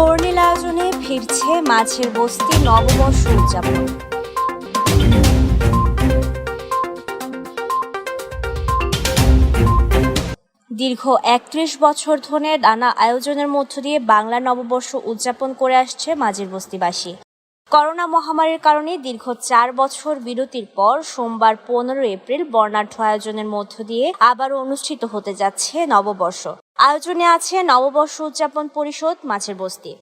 বর্ণিল আয়োজনে ফিরছে মাছের বস্তি নববর্ষ উদযাপন দীর্ঘ একত্রিশ বছর ধরে নানা আয়োজনের মধ্য দিয়ে বাংলা নববর্ষ উদযাপন করে আসছে মাঝের বস্তিবাসী। করোনা মহামারীর কারণে দীর্ঘ চার বছর বিরতির পর সোমবার পনেরো এপ্রিল বর্ণাঢ্য আয়োজনের মধ্য দিয়ে আবারও অনুষ্ঠিত হতে যাচ্ছে নববর্ষ। আয়োজনে আছে নববর্ষ উদযাপন পরিষদ, মাছের বস্তি।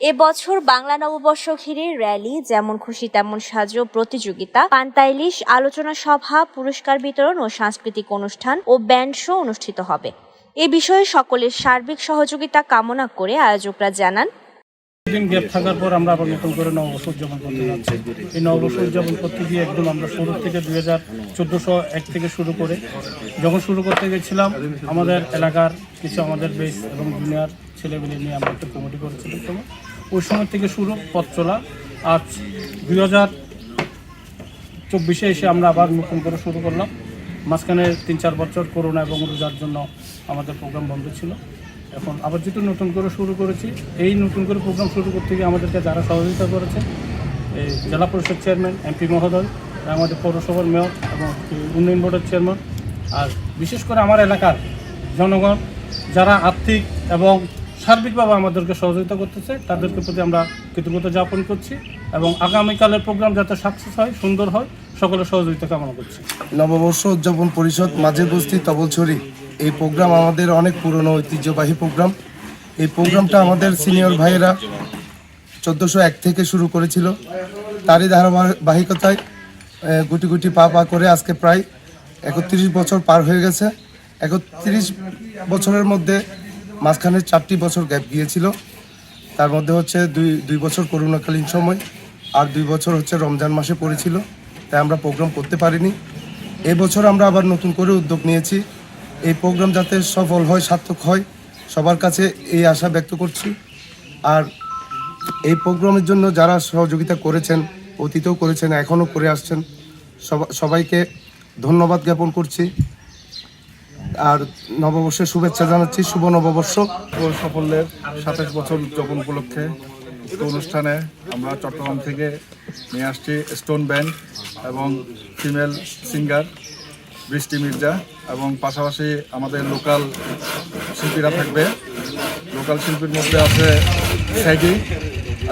এবছর বাংলা নববর্ষ ঘিরে র্যালি যেমন খুশি তেমন সাজো, প্রতিযোগিতা, পান্তা ইলিশ, আলোচনা সভা, পুরস্কার বিতরণ ও সাংস্কৃতিক অনুষ্ঠান ও ব্যান্ড শো অনুষ্ঠিত হবে। এ বিষয়ে সকলের সার্বিক সহযোগিতা কামনা করে আয়োজকরা জানান দিন গ্যাপ থাকার পর আমরা আবার নতুন করে নববর্ষ উদযাপন করতে যাচ্ছি। এই নববর্ষ উদযাপন করতে গিয়ে একদম আমরা শুরু থেকে দুই হাজার চোদ্দোশো এক থেকে শুরু করে যখন শুরু করতে গেছিলাম, আমাদের এলাকার কিছু আমাদের বেশ এবং জুনিয়র ছেলেমেলে নিয়ে আমরা একটা কমিটি করেছিলাম তখন ওই সময় থেকে শুরু পথ চলা। আজ দুই হাজার চব্বিশে এসে আমরা আবার নতুন করে শুরু করলাম। মাঝখানে তিন চার বছর করোনা এবং রোজার জন্য আমাদের প্রোগ্রাম বন্ধ ছিল। এখন আবার যেহেতু নতুন করে শুরু করেছি, এই নতুন করে প্রোগ্রাম শুরু করতে গিয়ে আমাদেরকে যারা সহযোগিতা করেছে, এই জেলা পরিষদ চেয়ারম্যান এমপি মহোদয় আমাদের পৌরসভার মেয়র এবং উন্নয়ন বোর্ডের চেয়ারম্যান আর বিশেষ করে আমার এলাকার জনগণ, যারা আর্থিক এবং সার্বিকভাবে আমাদেরকে সহযোগিতা করতেছে, তাদেরকে প্রতি আমরা কৃতজ্ঞতা জ্ঞাপন করছি এবং আগামীকালের প্রোগ্রাম যাতে সাকসেস হয়, সুন্দর হয়, সকলের সহযোগিতা কামনা করছি। নববর্ষ উদযাপন পরিষদ মাঝের বস্তি তবলছড়ি এই প্রোগ্রাম আমাদের অনেক পুরনো ঐতিহ্যবাহী প্রোগ্রাম। এই প্রোগ্রামটা আমাদের সিনিয়র ভাইয়েরা চোদ্দোশো এক থেকে শুরু করেছিল। তারই ধারাবাহিকতায় গুটি গুটি পা পা করে আজকে প্রায় একত্রিশ বছর পার হয়ে গেছে। একত্রিশ বছরের মধ্যে মাঝখানে চারটি বছর গ্যাপ গিয়েছিল। তার মধ্যে হচ্ছে দুই দুই বছর করোনাকালীন সময় আর দুই বছর হচ্ছে রমজান মাসে পড়েছিল। তাই আমরা প্রোগ্রাম করতে পারিনি। এবছর আমরা আবার নতুন করে উদ্যোগ নিয়েছি। এই প্রোগ্রাম যাতে সফল হয়, সার্থক হয়, সবার কাছে এই আশা ব্যক্ত করছি। আর এই প্রোগ্রামের জন্য যারা সহযোগিতা করেছেন, অতীতেও করেছেন, এখনও করে আসছেন, সবা- সবাইকে ধন্যবাদ জ্ঞাপন করছি। আর নববর্ষের শুভেচ্ছা জানাচ্ছি, শুভ নববর্ষ। ও সাফল্যের সাতাশ বছর উদযাপন উপলক্ষে অনুষ্ঠানে আমরা চট্টগ্রাম থেকে নিয়ে আসছি স্টোন ব্যান্ড এবং ফিমেল সিঙ্গার বৃষ্টি মির্জা এবং পাশাপাশি আমাদের লোকাল শিল্পীরা থাকবে। লোকাল শিল্পীর মধ্যে আছে স্যাগি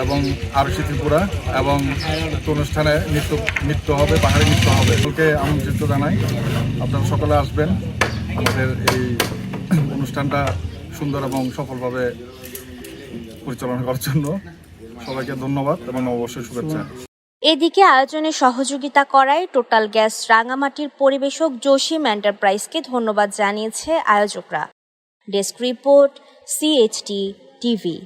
এবং আরসি ত্রিপুরা এবং অনুষ্ঠানে নৃত্য নৃত্য হবে, পাহাড়ি নৃত্য হবে। সকলকে আমন্ত্রিত জানাই। আপনারা সকলে আসবেন। আমাদের এই অনুষ্ঠানটা সুন্দর এবং সফলভাবে পরিচালনা করার জন্য সবাইকে ধন্যবাদ এবং অবশ্যই শুভেচ্ছা। এদিকে আয়োজনে সহযোগিতা করায় টোটাল গ্যাস রাঙামাটির পরিবেশক জসিম এন্টারপ্রাইজকে ধন্যবাদ জানিয়েছে আয়োজকরা। Desk report CHT TV